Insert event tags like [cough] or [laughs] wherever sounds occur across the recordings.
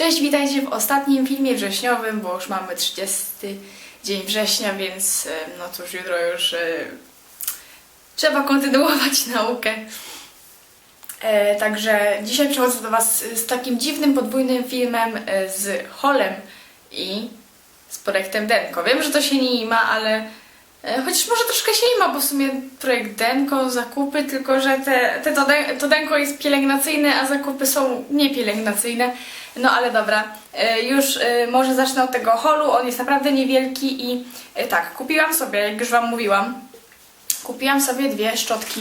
Cześć, witajcie w ostatnim filmie wrześniowym, bo już mamy 30 dzień września, więc e, no cóż, jutro już e, trzeba kontynuować [laughs] naukę. E, także dzisiaj przychodzę do Was z takim dziwnym, podwójnym filmem e, z Holem i z projektem Denko. Wiem, że to się nie ima, ale chociaż może troszkę się ima, bo w sumie projekt Denko, zakupy, tylko że te, te to, Den- to Denko jest pielęgnacyjne, a zakupy są niepielęgnacyjne. No ale dobra, e, już e, może zacznę od tego holu, on jest naprawdę niewielki i e, tak, kupiłam sobie, jak już Wam mówiłam, kupiłam sobie dwie szczotki,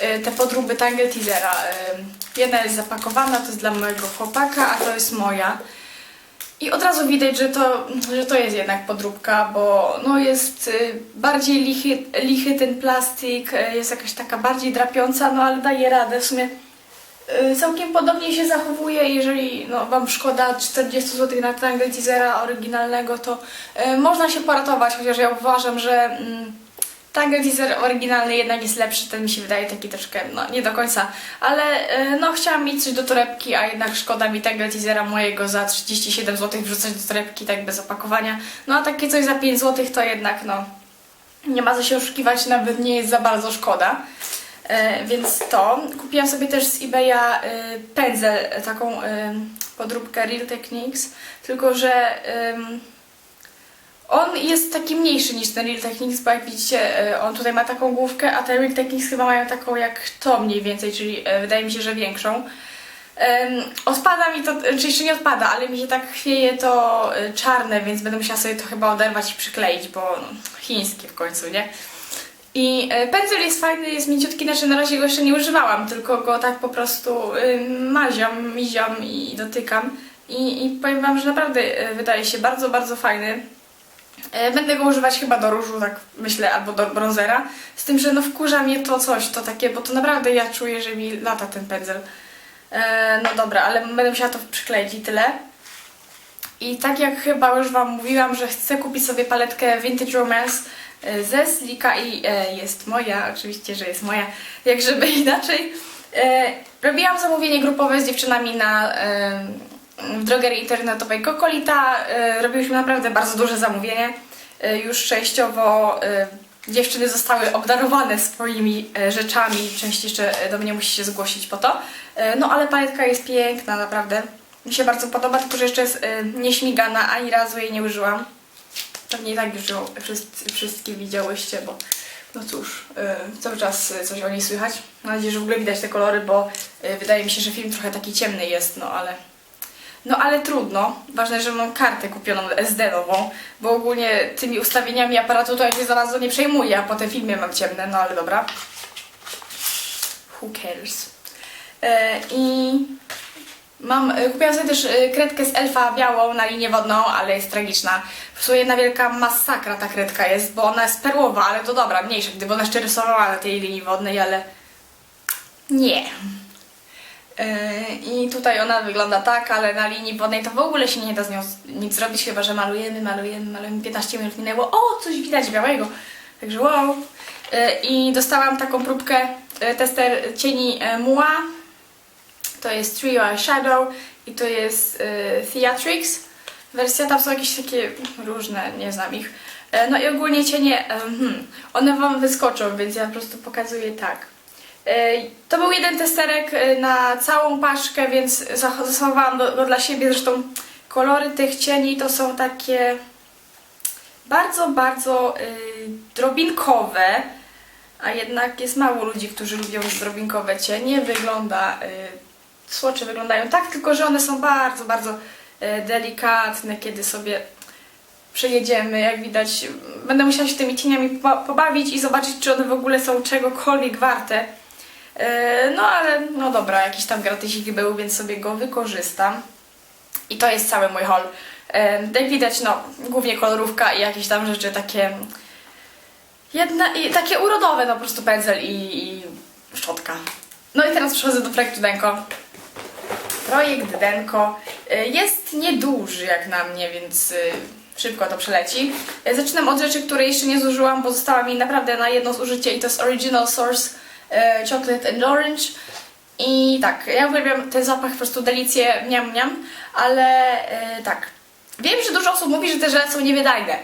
e, te podróby Tangle Teasera. E, Jedna jest zapakowana, to jest dla mojego chłopaka, a to jest moja. I od razu widać, że to, że to jest jednak podróbka, bo no jest y, bardziej lichy, lichy ten plastik, y, jest jakaś taka bardziej drapiąca, no ale daje radę. W sumie y, całkiem podobnie się zachowuje, jeżeli no, Wam szkoda 40 zł na Tangle Teasera oryginalnego, to można się poratować, chociaż ja uważam, że mm, Tangle Teaser oryginalny jednak jest lepszy, ten mi się wydaje taki troszkę, no nie do końca, ale y, no chciałam mieć coś do torebki, a jednak szkoda mi Tangle Teasera mojego za 37 zł wrzucać do torebki tak bez opakowania, no a takie coś za 5 zł to jednak no nie ma co się oszukiwać, nawet nie jest za bardzo szkoda. E, więc to. Kupiłam sobie też z eBaya e, pędzel, e, taką e, podróbkę Real Techniques, tylko że em, on jest taki mniejszy niż ten Real Techniques, bo jak widzicie, e, on tutaj ma taką główkę, a te Real Techniques chyba mają taką jak to mniej więcej, czyli e, wydaje mi się, że większą. Odpada mi to, czy jeszcze nie odpada, ale mi się tak chwieje to e, czarne, więc będę musiała sobie to chyba oderwać i przykleić, bo no, chińskie w końcu, nie? I pędzel jest fajny, jest mięciutki, znaczy na razie go jeszcze nie używałam, tylko go tak po prostu y, maziam, miziam i dotykam. I, I powiem Wam, że naprawdę wydaje się bardzo, bardzo fajny. E, Będę go używać chyba do różu, tak myślę, albo do bronzera. Z tym, że no wkurza mnie to coś, to takie, bo to naprawdę ja czuję, że mi lata ten pędzel. E, no dobra, ale będę musiała to przykleić i tyle. I tak jak chyba już Wam mówiłam, że chcę kupić sobie paletkę Vintage Romance e, ze Slika i jest moja, oczywiście, że jest moja, jak żeby [laughs] inaczej. Robiłam zamówienie grupowe z dziewczynami na w drogerii internetowej Kokolita. E, robiłyśmy naprawdę bardzo duże zamówienie. E, już częściowo e, dziewczyny zostały obdarowane swoimi rzeczami. Część jeszcze do mnie musi się zgłosić po to. No ale paletka jest piękna, naprawdę. Mi się bardzo podoba, tylko że jeszcze jest nieśmigana, ani razu jej nie użyłam. Pewnie i tak już ją wszyscy, wszystkie widziałyście, bo no cóż, cały czas coś o niej słychać. Mam nadzieję, że w ogóle widać te kolory, bo wydaje mi się, że film trochę taki ciemny jest, no ale... No ale trudno. Ważne, że mam kartę kupioną SD nową, bo ogólnie tymi ustawieniami aparatu to ja się za bardzo nie przejmuję, a po tym filmie mam ciemne, no ale dobra. Who cares? E, I mam, e, kupiłam sobie też e, kredkę z Elfa białą na linię wodną, ale jest tragiczna. W sumie jedna wielka masakra ta kredka jest, bo ona jest perłowa, ale to dobra, mniejsza, gdyby ona jeszcze rysowała na tej linii wodnej, ale nie. Yy, I tutaj ona wygląda tak, ale na linii wodnej to w ogóle się nie da z nią nic zrobić, chyba że malujemy, malujemy, malujemy. 15 minut minęło, o, coś widać białego. Także wow. Yy, I dostałam taką próbkę, yy, tester cieni Mua. To jest Trio Eyeshadow i to jest Theatrix. Wersja tam są jakieś takie różne, nie znam ich. No i ogólnie cienie, hmm, one Wam wyskoczą, więc ja po prostu pokazuję tak. E, To był jeden testerek e, na całą paczkę, więc zach- zachowałam go, dla siebie. Zresztą kolory tych cieni to są takie bardzo, bardzo y, drobinkowe, a jednak jest mało ludzi, którzy lubią drobinkowe cienie. Wygląda, y, słocze wyglądają tak, tylko że one są bardzo, bardzo y, delikatne, kiedy sobie przejedziemy, jak widać. Będę musiała się tymi cieniami po- pobawić i zobaczyć, czy one w ogóle są czegokolwiek warte. E, No ale, no dobra, jakieś tam gratysiki były, więc sobie go wykorzystam. I to jest cały mój haul. E, Jak widać, no, głównie kolorówka i jakieś tam rzeczy takie... Jedna, i takie urodowe, no po prostu pędzel i, i szczotka. No i teraz przechodzę do projektu Denko. Projekt Denko y, jest nieduży jak na mnie, więc szybko to przeleci. Zaczynam od rzeczy, której jeszcze nie zużyłam, bo została mi naprawdę na jedno zużycie i to jest Original Source y, Chocolate and Orange. I tak, ja uwielbiam ten zapach, po prostu delicję, miam, miam, ale e, tak. Wiem, że dużo osób mówi, że te żele są niewydajne.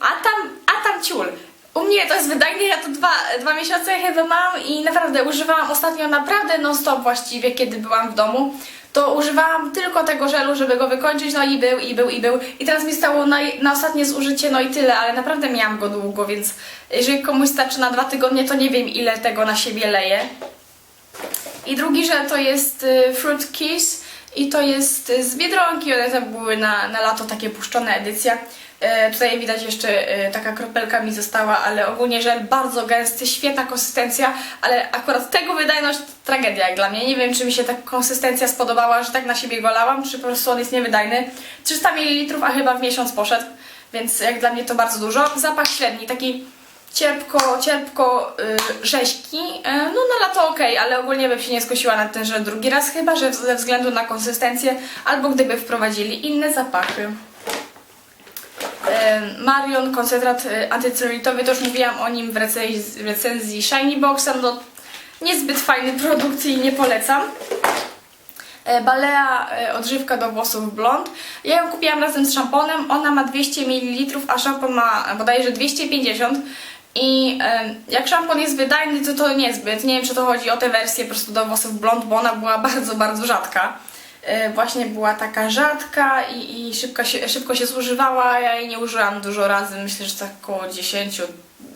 A tam, a tam ciul. U mnie to jest wydajne, ja to dwa, dwa miesiące chyba mam i naprawdę używałam ostatnio naprawdę non-stop właściwie, kiedy byłam w domu. To używałam tylko tego żelu, żeby go wykończyć, no i był, i był, i był. I teraz mi stało na, na ostatnie zużycie, no i tyle, ale naprawdę miałam go długo, więc jeżeli komuś starczy na dwa tygodnie, to nie wiem ile tego na siebie leje. I drugi żel to jest y, Fruit Kiss i to jest z Biedronki, one tam były na, na lato takie puszczone edycja. E, tutaj widać jeszcze e, taka kropelka mi została, ale ogólnie żel bardzo gęsty, świetna konsystencja, ale akurat tego wydajność tragedia jak dla mnie. Nie wiem, czy mi się ta konsystencja spodobała, że tak na siebie go lałam, czy po prostu on jest niewydajny. 300 ml, a chyba w miesiąc poszedł, więc jak dla mnie to bardzo dużo. Zapach średni, taki cierpko, cierpko y, rzeźki. E, no na lato ok, ale ogólnie bym się nie skusiła na ten żel drugi raz, chyba że ze względu na konsystencję, albo gdyby wprowadzili inne zapachy. E, Marion, koncentrat e, antycelulitowy, to już mówiłam o nim w recenzji, Shiny Boxa, no niezbyt fajny produkt i nie polecam. E, Balea odżywka do włosów blond. Ja ją kupiłam razem z szamponem, ona ma 200 ml, a szampon ma bodajże 250 i jak szampon jest wydajny, to to niezbyt. Nie wiem, czy to chodzi o tę wersję po prostu do włosów blond, bo ona była bardzo, bardzo rzadka. E, Właśnie była taka rzadka i, i szybko, się, szybko się zużywała. Ja jej nie użyłam dużo razy, myślę, że tak około 10,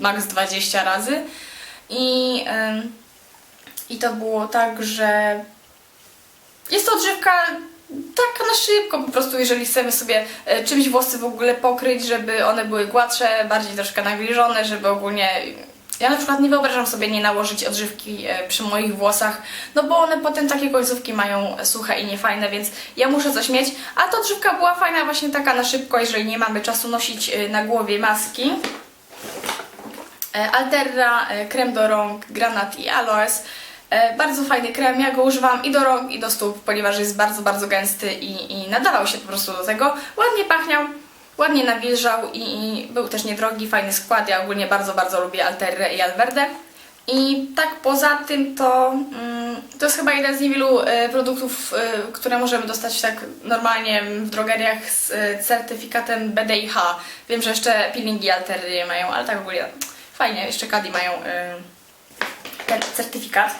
max 20 razy. I, i to było tak, że jest to odżywka taka na szybko, po prostu jeżeli chcemy sobie e, czymś włosy w ogóle pokryć, żeby one były gładsze, bardziej troszkę nawilżone, żeby ogólnie... Ja na przykład nie wyobrażam sobie nie nałożyć odżywki e, przy moich włosach, no bo one potem takie końcówki mają suche i niefajne, więc ja muszę coś mieć. A ta odżywka była fajna właśnie taka na szybko, jeżeli nie mamy czasu nosić e, na głowie maski. E, Alterra, krem do rąk, granat i aloes. Bardzo fajny krem, ja go używam i do rąk i do stóp, ponieważ jest bardzo, bardzo gęsty i, i nadawał się po prostu do tego. Ładnie pachniał, ładnie nawilżał i, był też niedrogi, fajny skład. Ja ogólnie bardzo, bardzo lubię Alterrę i Alverde. I tak poza tym to, mm, to jest chyba jeden z niewielu e, produktów, e, które możemy dostać tak normalnie w drogeriach z e, certyfikatem BDIH. Wiem, że jeszcze peelingi Alterry mają, ale tak ogólnie fajnie, jeszcze Kadi mają ten certyfikat.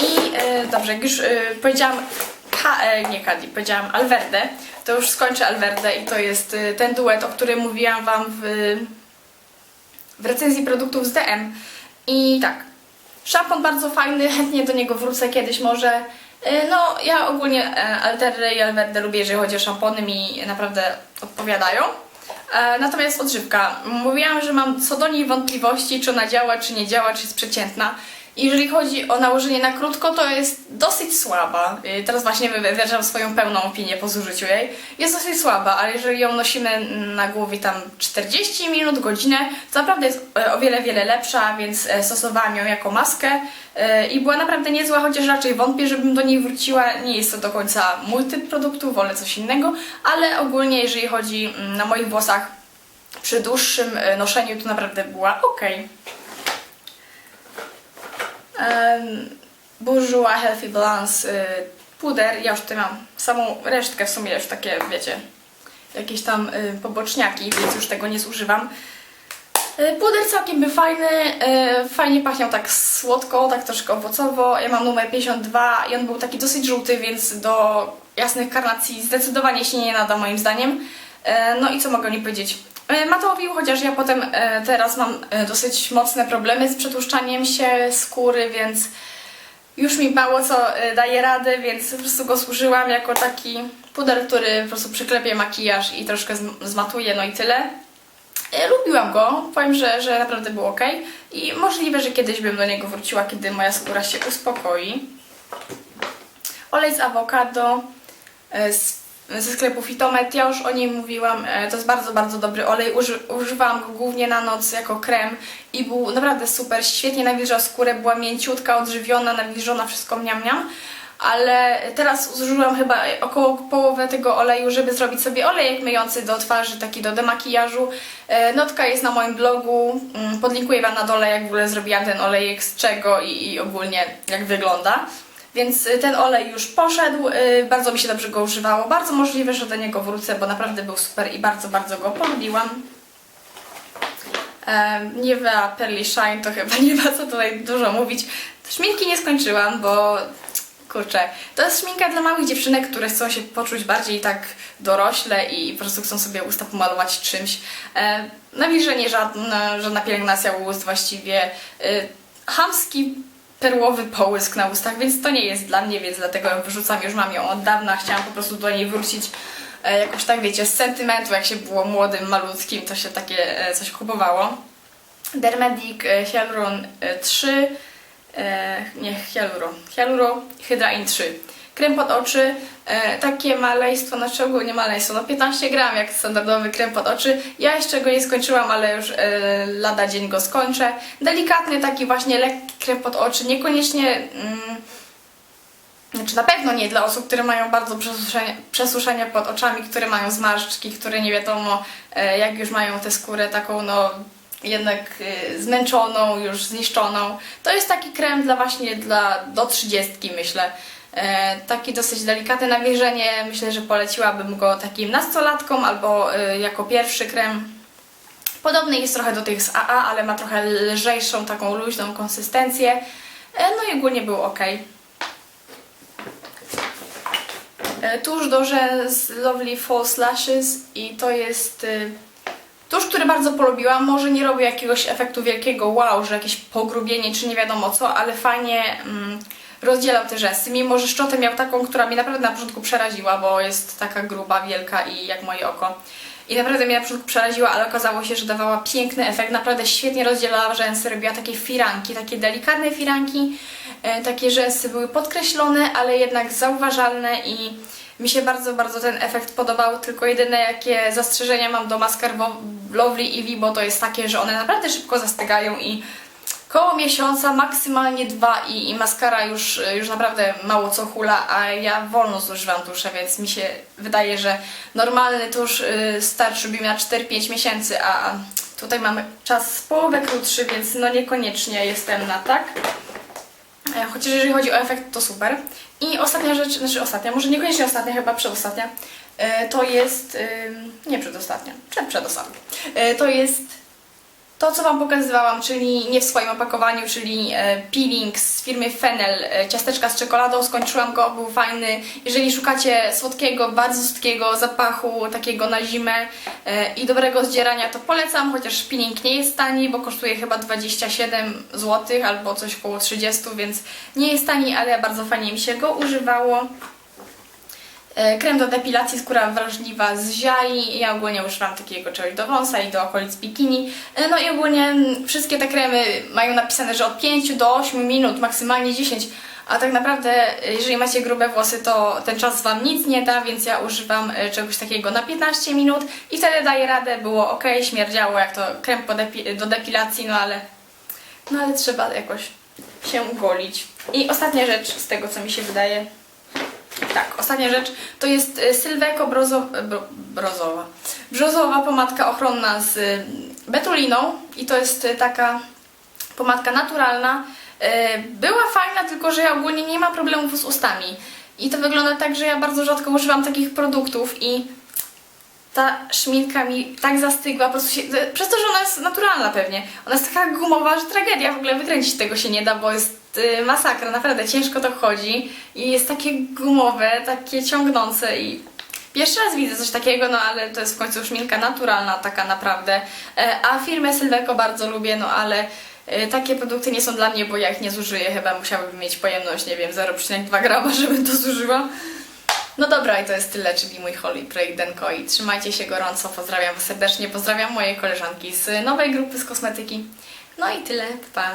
I dobrze, jak już powiedziałam, Ka, e, nie Kadi, powiedziałam Alverde, to już skończę Alverde i to jest e, ten duet, o którym mówiłam Wam w, w recenzji produktów z DM. I tak, szampon bardzo fajny, chętnie do niego wrócę kiedyś może. E, No, ja ogólnie e, Alterre i Alverde lubię, jeżeli chodzi o szampony, mi naprawdę odpowiadają. E, Natomiast odżywka. Mówiłam, że mam co do niej wątpliwości, czy ona działa, czy nie działa, czy jest przeciętna. Jeżeli chodzi o nałożenie na krótko, to jest dosyć słaba. Y, Teraz właśnie wy- wyrażam swoją pełną opinię po zużyciu jej. Jest dosyć słaba, ale jeżeli ją nosimy na głowie tam 40 minut, godzinę, to naprawdę jest e, o wiele, wiele lepsza, więc e, stosowałam ją jako maskę e, i była naprawdę niezła, chociaż raczej wątpię, żebym do niej wróciła. Nie jest to do końca mój typ produktu, wolę coś innego, ale ogólnie jeżeli chodzi mm, na moich włosach przy dłuższym noszeniu, to naprawdę była ok. Bourjois Healthy Balance y, puder. Ja już tutaj mam samą resztkę w sumie już takie, wiecie, jakieś tam y, poboczniaki, więc już tego nie zużywam. Y, Puder całkiem był fajny, fajnie pachniał tak słodko, tak troszkę owocowo. Ja mam numer 52 i on był taki dosyć żółty, więc do jasnych karnacji zdecydowanie się nie nada moim zdaniem. No i co mogę nie powiedzieć? E, Matowił, chociaż ja potem e, teraz mam e, dosyć mocne problemy z przetłuszczaniem się skóry, więc już mi mało co daje rady, więc po prostu go służyłam jako taki puder, który po prostu przyklepie makijaż i troszkę zm- zmatuje, no i tyle. Lubiłam go, powiem, że, że naprawdę był ok i możliwe, że kiedyś bym do niego wróciła, kiedy moja skóra się uspokoi. Olej z awokado z, ze sklepu Fitomet, ja już o nim mówiłam, e, to jest bardzo, bardzo dobry olej, Uży, używałam go głównie na noc jako krem i był naprawdę super, świetnie nawilżał skórę, była mięciutka, odżywiona, nawilżona, wszystko miam, miam. Ale teraz zużyłam chyba około połowę tego oleju, żeby zrobić sobie olejek myjący do twarzy, taki do demakijażu. E, Notka jest na moim blogu, mm, podlinkuję Wam na dole, jak w ogóle zrobiłam ten olejek, z czego i, i ogólnie jak wygląda. Więc y, ten olej już poszedł, y, bardzo mi się dobrze go używało. Bardzo możliwe, że do niego wrócę, bo naprawdę był super i bardzo, bardzo go polubiłam. Em, Nivea Pearly Shine to chyba [laughs] nie ma co tutaj dużo mówić. Szminki nie skończyłam, bo kurczę, to jest szminka dla małych dziewczynek, które chcą się poczuć bardziej tak dorośle i po prostu chcą sobie usta pomalować czymś. E, nawilżenie żadna, żadna pielęgnacja ust właściwie. E, chamski perłowy połysk na ustach, więc to nie jest dla mnie, więc dlatego ją wyrzucam. Już mam ją od dawna, chciałam po prostu do niej wrócić e, jakoś tak, wiecie, z sentymentu, jak się było młodym, malutkim, to się takie e, coś kupowało. Dermedic e, Hyaluron e, 3, e, nie Hyaluro, Hyaluro Hydra In 3. Krem pod oczy, e, takie maleństwo, znaczy ogólnie maleństwo, no 15 gram jak standardowy krem pod oczy. Ja jeszcze go nie skończyłam, ale już e, lada dzień go skończę. Delikatny taki właśnie lekki krem pod oczy, niekoniecznie... Mm, znaczy na pewno nie dla osób, które mają bardzo przesuszenie, przesuszenie pod oczami, które mają zmarszczki, które nie wiadomo e, jak już mają tę skórę taką no jednak e, zmęczoną, już zniszczoną. To jest taki krem dla właśnie dla do 30 myślę. E, taki dosyć delikatne nawilżenie. Myślę, że poleciłabym go takim nastolatkom albo e, jako pierwszy krem. Podobny jest trochę do tych z AA, ale ma trochę lżejszą, taką luźną konsystencję. E, no i ogólnie był ok. Tuż do z Lovely False Lashes i to jest tusz, który bardzo polubiłam. Może nie robi jakiegoś efektu wielkiego wow, że jakieś pogrubienie czy nie wiadomo co, ale fajnie mm, rozdzielał te rzęsy. Mimo, że szczotę miał taką, która mnie naprawdę na początku przeraziła, bo jest taka gruba, wielka i jak moje oko. I naprawdę mnie na początku przeraziła, ale okazało się, że dawała piękny efekt. Naprawdę świetnie rozdzielała rzęsy, robiła takie firanki, takie delikatne firanki. E, takie rzęsy były podkreślone, ale jednak zauważalne i mi się bardzo, bardzo ten efekt podobał. Tylko jedyne jakie zastrzeżenia mam do maskar Lovely i Vibo to jest takie, że one naprawdę szybko zastygają i koło miesiąca, maksymalnie dwa i, i maskara już, już naprawdę mało co hula, a ja wolno zużywam tusze, więc mi się wydaje, że normalny tusz y, starczyłby mi na 4-5 miesięcy, a tutaj mamy czas połowę krótszy, więc no niekoniecznie jestem na tak. E, Chociaż jeżeli chodzi o efekt, to super. I ostatnia rzecz, znaczy ostatnia, może niekoniecznie ostatnia, chyba przedostatnia, e, to jest, nie przedostatnia, przed przedostatnia, E, to jest to, co Wam pokazywałam, czyli nie w swoim opakowaniu, czyli e, peeling z firmy Fennel, e, ciasteczka z czekoladą, skończyłam go, był fajny. Jeżeli szukacie słodkiego, bardzo słodkiego zapachu, takiego na zimę e, i dobrego zdzierania, to polecam, chociaż peeling nie jest tani, bo kosztuje chyba 27 zł albo coś około 30, więc nie jest tani, ale bardzo fajnie mi się go używało. E, Krem do depilacji, skóra wrażliwa z ziai. Ja ogólnie używam takiego czegoś do wąsa i do okolic bikini. E, No i ogólnie wszystkie te kremy mają napisane, że od 5 do 8 minut, maksymalnie 10. A tak naprawdę, jeżeli macie grube włosy, to ten czas Wam nic nie da, więc ja używam e, czegoś takiego na 15 minut i wtedy daje radę, było ok, śmierdziało jak to krem do depilacji, no ale, no ale trzeba jakoś się golić. I ostatnia rzecz z tego, co mi się wydaje, tak, ostatnia rzecz to jest y, Sylweko brozo, bro, brozowa. Brzozowa pomadka ochronna z y, betuliną i to jest y, taka pomadka naturalna. Była fajna, tylko że ja ogólnie nie mam problemów z ustami. I to wygląda tak, że ja bardzo rzadko używam takich produktów i ta szminka mi tak zastygła, po prostu się, przez to, że ona jest naturalna pewnie. Ona jest taka gumowa, że tragedia, w ogóle wykręcić tego się nie da, bo jest masakra, naprawdę ciężko to chodzi i jest takie gumowe, takie ciągnące i pierwszy raz widzę coś takiego, no ale to jest w końcu szminka naturalna, taka naprawdę. E, A firmę Sylweko bardzo lubię, no ale e, takie produkty nie są dla mnie, bo ja ich nie zużyję, chyba musiałabym mieć pojemność, nie wiem, 0,2 grama, [laughs] żebym to zużyła. No dobra, i to jest tyle, czyli mój Holy Pray Denko i trzymajcie się gorąco, pozdrawiam Was serdecznie, pozdrawiam moje koleżanki z nowej grupy z kosmetyki. No i tyle, pa!